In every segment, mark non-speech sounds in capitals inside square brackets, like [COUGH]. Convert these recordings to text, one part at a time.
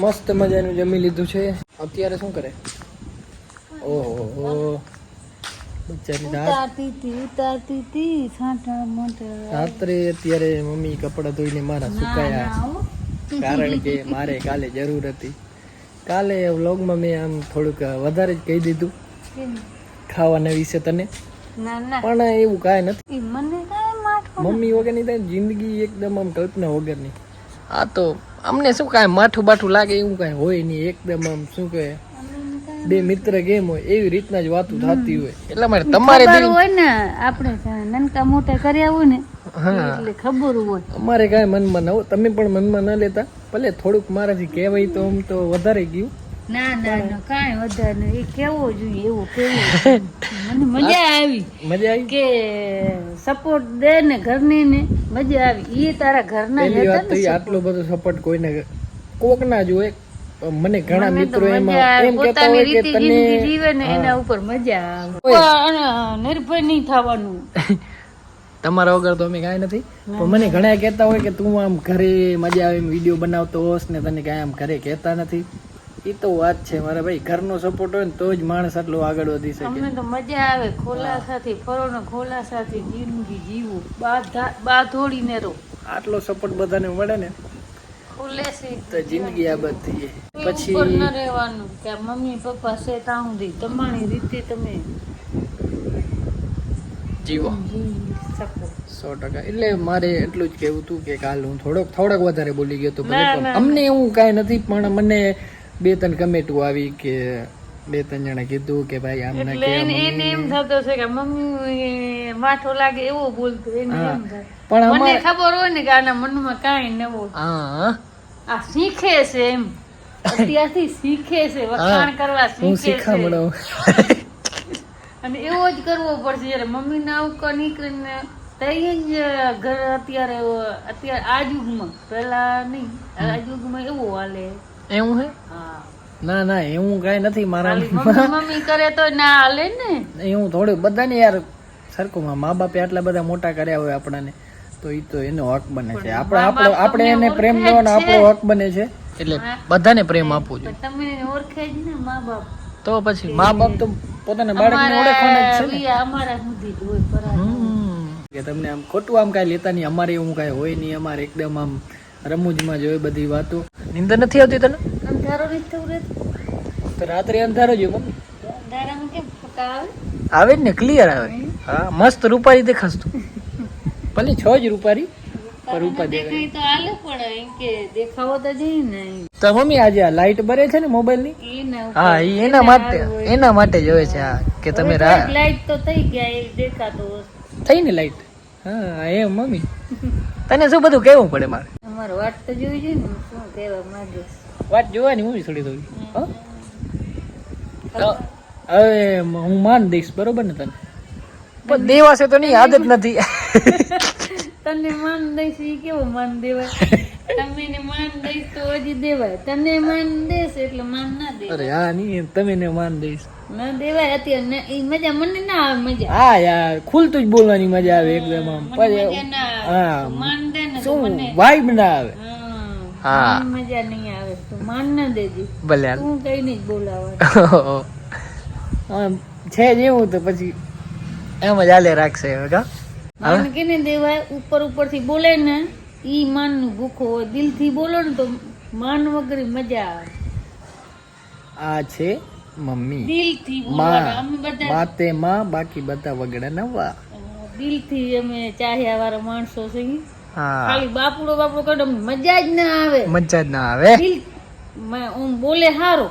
મસ્ત મજાનું જમી લીધું છે. અત્યારે શું કરે? ઓહો. રાત્રે અત્યારે મમ્મી કપડાં ધોઈને મારા સુકાયા. કારણ કે મારે કાલે જરૂર હતી. કાલે વ્લોગમાં મેં આમ થોડુંક વધારે જ કહી દીધું. ખાવાના વિશે તને. પણ એવું કાંઈ નથી. મમ્મી વગરની જિંદગી એકદમ આમ કલ્પના વગરની. આ તો અમને શું કાંઈ માઠું બાઠું લાગે એવું કાંઈ હોય નહીં. એકદમ આમ શું કહે બે મિત્ર કેમ હોય એવી રીતના જ વાતું થતી હોય. એટલા માટે તમારે હોય ને આપણે નનકા મોટા કર્યા હોય ને એટલે ખબર હોય. અમારે કાંઈ મનમાં ન હોય તમે પણ મનમાં ન લેતા. ભલે થોડુંક મારાથી કહેવાય તો આમ તો વધારે ગયું. ના ના ના કાંઈ વધારે નહીં. એ કેવો જોઈએ એવો કેવો મને [LAUGHS] મજા આવી મજા આવી? કે સપોર્ટ દે ને ઘરની ને મજા આવી. એ તારા ઘરના જ પહેલી હતા વાત તો ને ઈ આટલો બધો સપોર્ટ કોઈને કોક ના જ મને ઘણા મિત્રો એમાં એમ કહેતા હોય કે તને જીવે ને એના ઉપર મજા આવે. નિર્ભય નહીં થવાનું. [LAUGHS] તમારા વગર તો અમે કાંઈ નથી. પણ મને ઘણા કહેતા હોય કે તું આમ ઘરે મજા આવે એમ વીડિયો બનાવતો હોસ ને તને કાંઈ આમ ઘરે કહેતા નથી. એ તો વાત છે મારા ભાઈ ઘરનો સપોર્ટ હોય ને તો જ માણસ આટલો આગળ વધી શકે. અમને તો મજા આવે ખોલાસાથી ફરો ને ખોલાસાથી જિંદગી જીવો બાધા બાધોડીને રહો. આટલો સપોર્ટ બધાને મળે ને તો જિંદગી આબાદ થઈ જાય. પછી ન રહેવાનું કે મમ્મી પપ્પા છે ત્યાં સુધી તમારી રીતે તમે જીવો. સો ટકા. એટલે મારે એટલું જ કહેવું હતું કે કાલ હું થોડોક થોડોક વધારે બોલી ગયો તો અમને એવું કાંઈ નથી પણ મને બે ત્રણ કમેટો આવી કે બે ત્રણ જણા કીધું કે ભાઈ આમ ના એટલે કે એને એમ થતો છે કે મમ્મી માઠો લાગે એવો બોલતો એને એમ પણ મને ખબર હોય ને કે આના મનમાં કાંઈ નવો હા. આ શીખે છે એમ. અત્યારથી શીખે છે વખાણ કરવા હું શીખે છે. અને એવો જ કરવો પડશે જયારે મમ્મી ના ઉપર નીકળીને તઈ જ ઘર અત્યારે અત્યારે આ યુગમાં પેલા નહીં આ યુગમાં એવો હાલે. એવું હે? હા. ના ના એવું કાંઈ નથી મારા મમ્મી કરે તો ના હાલે ને. એવું થોડું બધાને યાર સરખું માં મા બાપે આટલા બધા મોટા કર્યા હોય આપણાને તો એ તો એનો હક બને છે. આપણે આપણો આપણે એને પ્રેમ દેવાનો આપણો હક બને છે. એટલે બધાને પ્રેમ આપવો જોઈએ. તમને ઓળખે જ ને મા બાપ. તો પછી મા બાપ તો પોતાના બાળકને ઓળખવાના જ છે ને. અમારા સુધી જ હોય. કે તમને આમ ખોટું આમ કાંઈ લેતા નહીં અમારે એવું કાંઈ હોય નહીં અમારે એકદમ આમ રમૂજમાં જો હોય બધી વાતો. નિંદર નથી આવતી તને? અંધારો નથી થવું તો રાત્રે અંધારો જો મમ્મી અંધારામાં કેમ ફકા આવે? આવે ને ક્લિયર આવે. હા મસ્ત રૂપારી દેખાશ તું. [LAUGHS] ભલે છ જ રૂપારી પર ઉપર દેખાય. તો આલે પણ એમ કે દેખાવો તો જોઈએ ને. તો મમ્મી આજે આ લાઈટ બરે છે ને મોબાઈલની? હા એના માટે એના માટે જોવે છે હા કે તમે રા લાઈટ તો થઈ ગયા એ દેખાતો થઈ ને લાઈટ હા એમ મમ્મી. [LAUGHS] તને શું બધું કેવું પડે મારે? અમારે વાત તો જોઈ છે ને શું કહેવા માંગે વાત જોવાની મમ્મી થોડી થોડી હવે હું માન દઈશ બરોબર ને તને? પણ દેવાશે તો નહીં આદત નથી. [LAUGHS] તને માન દઈશ એ કેવો માન દેવાય? તમે ને માન દઈશ તો હજી દેવાય. તને માન દેશ એટલે માન ના દે અરે હા નહીં તમે ને માન દઈશ. ના દેવાય અત્યારે મજા મને ના આવે મજા. હા યાર ખુલતું જ બોલવાની મજા આવે એકદમ આમ. મજા ના શું મને ના આવે. હા. હા. મજા નહીં આવે. તું માન ના દેજે. ભલે તું કઈ નહીં બોલાવા. [LAUGHS] છે જ તો પછી એમ જ હાલે રાખશે હવે કા? માન કેને દેવાય? ઉપર ઉપરથી બોલે ને ઈ માનનું ભૂખો હોય. દિલથી બોલો ને તો માન વગર મજા આવે. આ છે મમ્મી. દિલથી બોલવાનું અમે બધા માતે માં બાકી બધા વગડા નવા. દિલથી અમે ચાહ્યા વાળા માણસો છીએ. ખાલી બાપડો બાપડો કરે મજા જ ના આવે. મજા જ ના આવે. દિલ ઓમ બોલે હારો.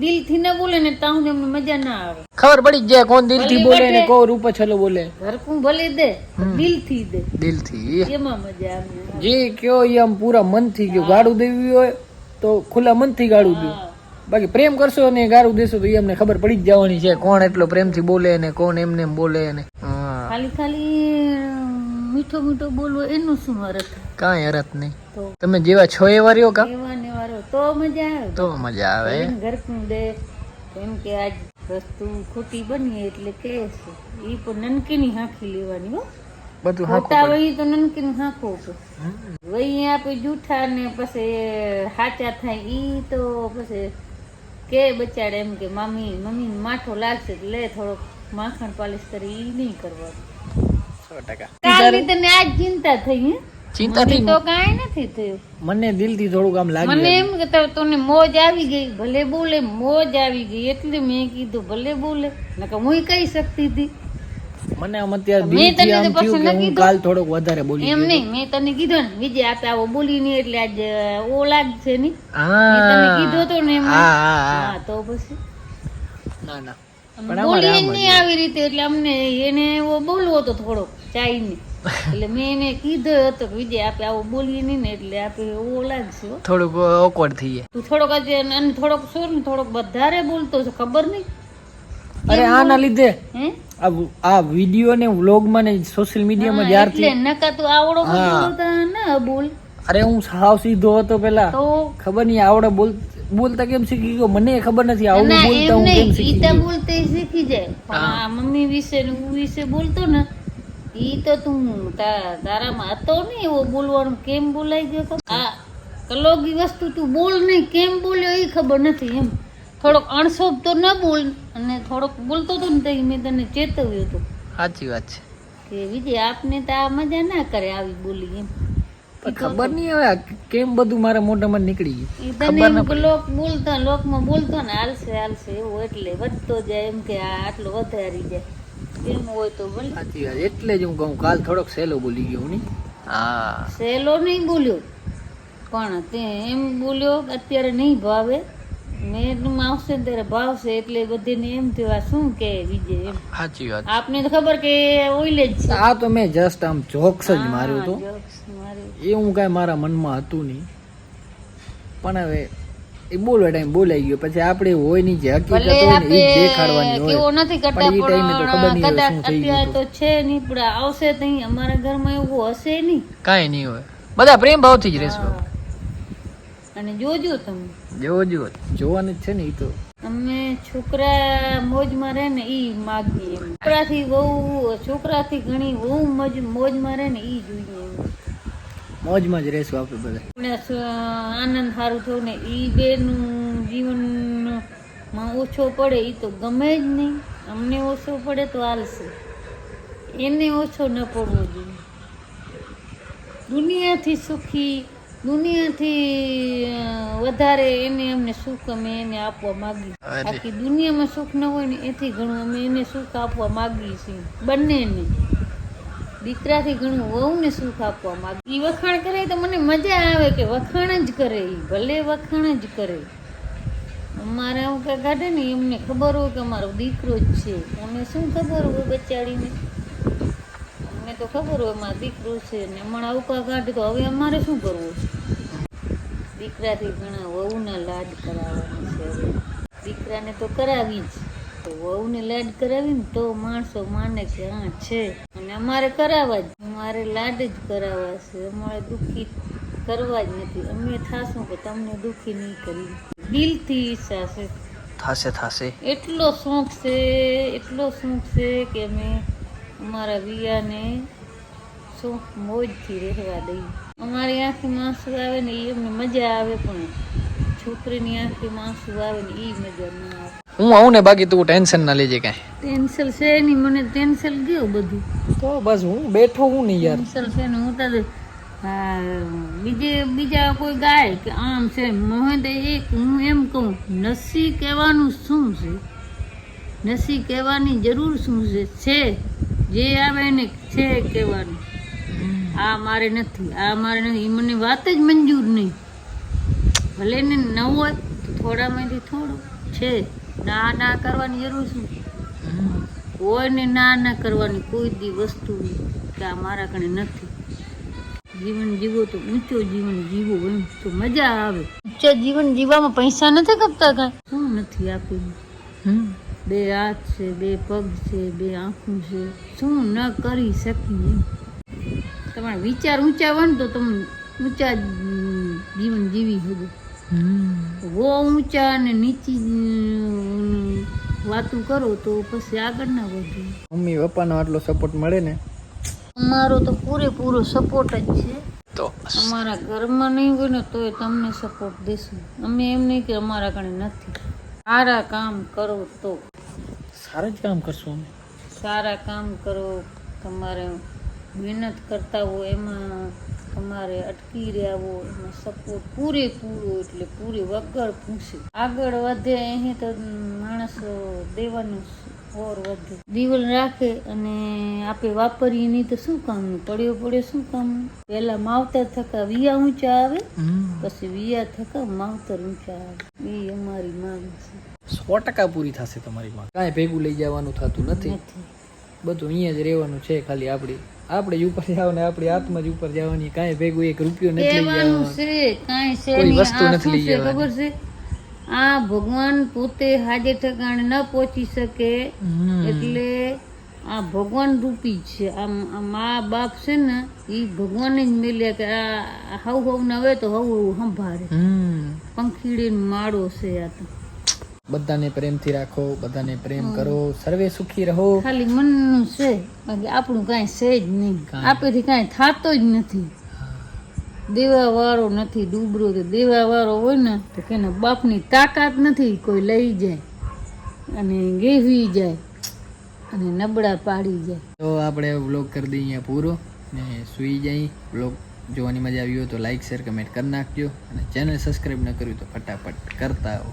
દિલથી ના બોલે ને તાઉ ને મજા ના આવે. ખબર પડી જાય કોણ દિલથી બોલે ને કોણ રૂપ છલો બોલે. હરકું ભલે દે દિલથી દે. દિલથી. એમાં મજા આવે. જે કયો એમ પૂરા મનથી કયો ગાડું દેવી હોય તો ખુલ્લા મનથી ગાડું દો. બાકી પ્રેમ કરશો ને ગારું દેશો તો એમને ખબર પડી જ જવાની છે કોણ એટલો પ્રેમથી બોલે ને કોણ એમને એમ બોલે ને. મીઠો મીઠો બોલવો એનું શું અર્થ? કાંઈ અરત નહીં. તમે જેવા છો એવા રહ્યો કા? એવા ને વારો તો મજા આવે. તો મજા આવે. ઘરકું દે. એમ કે આજ વસ્તુ ખોટી બની એટલે કે ઈ પણ નનકીની હાંખી લેવાની હો. બધું ખોટા વહી તો નનકીન પડે. વહી આપે જૂઠા ને પછી હાચા થાય ઈ તો પછી કે બચાડે એમ કે મમ્મી મમ્મી માઠો લાગશે લે થોડોક માખણ પાલિશ કરી. ઈ નહીં કરવાનું. સો ટકા આજ ચિંતા થઈ તો કાંઈ નથી થયું. મને દિલથી થોડુંક આમ લાગી મને એમ. કે તો તને મોજ આવી ગઈ ભલે બોલે મોજ આવી ગઈ એટલે મેં કીધું ભલે બોલે નકર હું કહી શકતી હતી. મને આમ અત્યારે મેં દિલથી તને આમ થયું કે હું કીધું. કાલ થોડોક વધારે બોલી એમ. નહીં મેં તને કીધું ને બીજે આપે આવો બોલી નહીં એટલે આજ ઓ લાગશે ની હા. મેં તને કીધો તો ને એમ હા હા હા. હા તો પછી. ના ના. બોલી જ નહીં આવી રીતે એટલે અમને એને એવો બોલવો હતો થોડો ચાઈને એટલે મેં એને કીધો હતો કે વિજય આપે આવો બોલીએ નહીં ને એટલે આપે ઓ લાગશે હો. થોડુંક ઓકવર્ડ થઈ જાય. તું થોડોક આજે અને થોડોક શું ને થોડોક વધારે બોલતો છે ખબર નહીં? અરે આના લીધે? આ આ વીડિયો ને વ્લોગમાં ને સોશિયલ મીડિયા માં જ્યારથી એટલે નકા તું આવડો. બોલતા ના બોલ. અરે હું સાવ સીધો હતો પેલા. તો? ખબર નહીં આવડે બોલ બોલતા કેમ શીખી ગયો? મને ખબર નથી આવું બોલતા હું કેમ શીખી ઈતા ગયો? બોલતે શીખી જાય. મમ્મી વિશે ને હું વિશે બોલતો ને ઈ તો તું તારામાં હતો ને એવો બોલવાનું કેમ બોલાઈ ગયો આ કલોગી વસ્તુ તું બોલ નહીં કેમ બોલ્યો એ ખબર નથી એમ. થોડોક અણસોપ તો ન બોલ અને થોડોક બોલતો હતો ને તઈ મેં તને ચેતવ્યું હતું. સાચી વાત છે. કે વિજય આપને તો આ મજા ના કરે આવી બોલી એમ. ખબર નહીં હવે કેમ બધું મારા મોઢામાં નીકળી ગયું? તને લોક બોલતા લોકમાં બોલતો ને હાલશે હાલશે એવું એટલે વધતો જાય એમ કે આ આટલો વધારી જાય. એમ હોય તો બોલ. સાચી વાત. એટલે જ હું કહું કાલ થોડોક સહેલો બોલી ગયો હું નહીં? હા. સહેલો નહીં બોલ્યો. પણ તે એમ બોલ્યો અત્યારે નહીં ભાવે. મેં આવશે ને ત્યારે ભાવશે. એટલે બધીને એમ થયું શું કે બીજે એમ? સાચી વાત. આપને તો ખબર કે ઓઈલે જ છે. આ તો મેં જસ્ટ આમ જોક્સ જ માર્યું હતું. એ હું કાંઈ મારા મનમાં હતું નહીં. પણ હવે એ બોલવા ટાઈમ બોલાઈ ગયો. પછી આપણે હોય નહીં જે હકીકત હોય ને એ દેખાડવાની હોય. કેવો નથી કરતા પણ એ ટાઈમે તો ખબર નહીં પણ કદાચ શું થઈ અત્યારે ગયું તો છે નહીં પણ આવશે તો અમારા ઘરમાં એવું હશે નહીં. કાઈ નહીં હોય. બધા પ્રેમ ભાવથી જ રહેશે. અને જોજો તમે. જોજો. જોવાનું છે ને એ તો. અમે છોકરા મોજમાં રહે ને ઈ માગીએ એમ. છોકરાથી બહુ છોકરાથી ઘણી બહુ મોજ મોજમાં રહે ને ઈ જોઈએ. મોજમાં જ રહેશું આપણે બધા. આનંદ સારું થયું ને ઈ બેનું જીવનમાં ઓછો પડે એ તો ગમે જ નહીં. અમને ઓછો પડે તો હાલશે એને ઓછો ન પડવો જોઈએ. દુનિયાથી સુખી દુનિયાથી વધારે એને અમને સુખ અમે એને આપવા માગીએ. બાકી આખી દુનિયામાં સુખ ન હોય ને એથી ઘણું અમે એને સુખ આપવા માગીએ છીએ. બંનેને. દીકરાથી ઘણું વહુને સુખ આપવામાં આવે. એ વખાણ કરે તો મને મજા આવે કે વખાણ જ કરે એ ભલે વખાણ જ કરે. અમારે આવું કાંઈ કાઢે ને એમને ખબર હોય કે અમારો દીકરો જ છે. અમને શું ખબર હોય બચાડીને? અમને તો ખબર હોય મારો દીકરો છે ને હમણાં અવકા કાઢે તો હવે અમારે શું કરવું? દીકરાથી ઘણા વહુના લાડ કરાવવાના છે હવે. દીકરાને તો કરાવી જ. તો વહુને લાડ કરાવી ને તો માણસો માને કે હા છે. અને અમારે કરાવવા જ અમારે લાડ જ કરાવવા છે. અમારે દુઃખી કરવા જ નથી. અમે થાશું કે તમને દુઃખી નહીં કરી દિલથી ઈચ્છા છે. થશે થશે. એટલો શોખ છે એટલો શોખ છે કે અમે અમારા વિયાને શોખ મોજથી રહેવા દઈએ. અમારી આંખી આંસુ આવે ને એ અમને મજા આવે પણ છોકરીની આંખી આંસુ આવે ને એ મજા ન આવે. હું આવું ને બાકી તું ટેન્શન ના લેજે કાંઈ. ટેન્શન છે નહીં મને ટેન્શન ગયું બધું. તો બસ હું બેઠો હું નહીં યાર. ટેન્શન છે ને હું તો બીજે બીજા કોઈ ગાય કે આમ છે મોહન તો એક હું એમ કહું નસી કહેવાનું શું છે? નસી કહેવાની જરૂર શું છે? છે જે આવે ને છે કહેવાનું. આ મારે નથી આ મારે નથી એ મને વાત જ મંજૂર નહીં. ભલે ને ન હોય તો થોડામાંથી થોડું છે. ના ના કરવાની જરૂર શું? કોઈને ને ના ના કરવાની કોઈ દી વસ્તુ કે આ મારા કણે નથી. જીવન જીવો તો ઊંચો જીવન જીવો એમ તો મજા આવે. ઊંચા જીવન જીવવામાં પૈસા નથી કપતા કાંઈ? શું નથી આપ્યું બે હાથ છે બે પગ છે બે આંખું છે. શું ન કરી શકીએ તમારા વિચાર ઊંચા હોય ને તો તમે ઊંચા જીવન જીવી શકો. વો ઊંચા અને નીચી વાતું કરો તો પછી આગળ ના વધે. મમ્મી પપ્પાનો આટલો સપોર્ટ મળે ને? અમારો તો પૂરેપૂરો સપોર્ટ જ છે. તો અમારા ઘરમાં નહીં હોય ને તોય તમને સપોર્ટ દેશું. અમે એમ નહીં કે અમારા કણે નથી. સારા કામ કરો તો. સારું જ કામ કરશું અમે? સારા કામ કરો. તમારે મહેનત કરતા હો એમાં તમારે અટકી રહ્યા એનો સપોર્ટ પૂરેપૂરો એટલે પૂરી વગર પૂછે. આગળ વધે અહીં તો માણસ દેવાનું ઓર વધે. દીવલ રાખે અને આપણે વાપરીએ નહીં તો શું કામનું પડ્યો પડ્યો શું કામનું પહેલા માવતર થકા વિયા ઊંચા આવે પછી વિયા થકા માવતર ઊંચા આવે. એ અમારી માંગ છે. સો ટકા પૂરી થશે તમારી માં કાંઈ ભેગું લઈ જવાનું થતું નથી. બધું અહીંયા જ રહેવાનું છે ખાલી આપડી. આપણે જ ઉપર જવાનું આપણી આત્મા જ ઉપર જવાની. કાંઈ ભેગું એક રૂપિયો નથી લઈ જવાનું છે કાંઈ છે કોઈ વસ્તુ નથી લઈ જવાની. ખબર છે? આ ભગવાન પોતે હાજર ઠેકાણે ન પહોંચી શકે. એટલે આ ભગવાન રૂપી છે. આ મા બાપ છે ને એ ભગવાને જ મેલ્યા કે આ હવ હવ ન આવે તો હવ હવ સંભાળે. હમ. પંખીડી માળો છે આ તો. બધાને પ્રેમથી રાખો બધાને પ્રેમ કરો સર્વે સુખી રહો. ખાલી મનનું છે બાકી આપણું કાંઈ છે જ નહીં. આપેથી કાંઈ થતો જ નથી. દેવાવાળો નથી ડૂબરો તો દેવાવાળો હોય ને તો કે બાપની તાકાત નથી કોઈ લઈ જાય. અને ગેવી જાય અને નબળા પાડી જાય. તો આપણે વ્લોગ કરી દઈએ અહીંયા પૂરો ને સુઈ જાય વ્લોગ જોવાની મજા આવી હોય તો લાઇક શેર કમેન્ટ કરી નાખજો. અને ચેનલ સબસ્ક્રાઈબ ન કર્યું તો ફટાફટ કરતા આવો.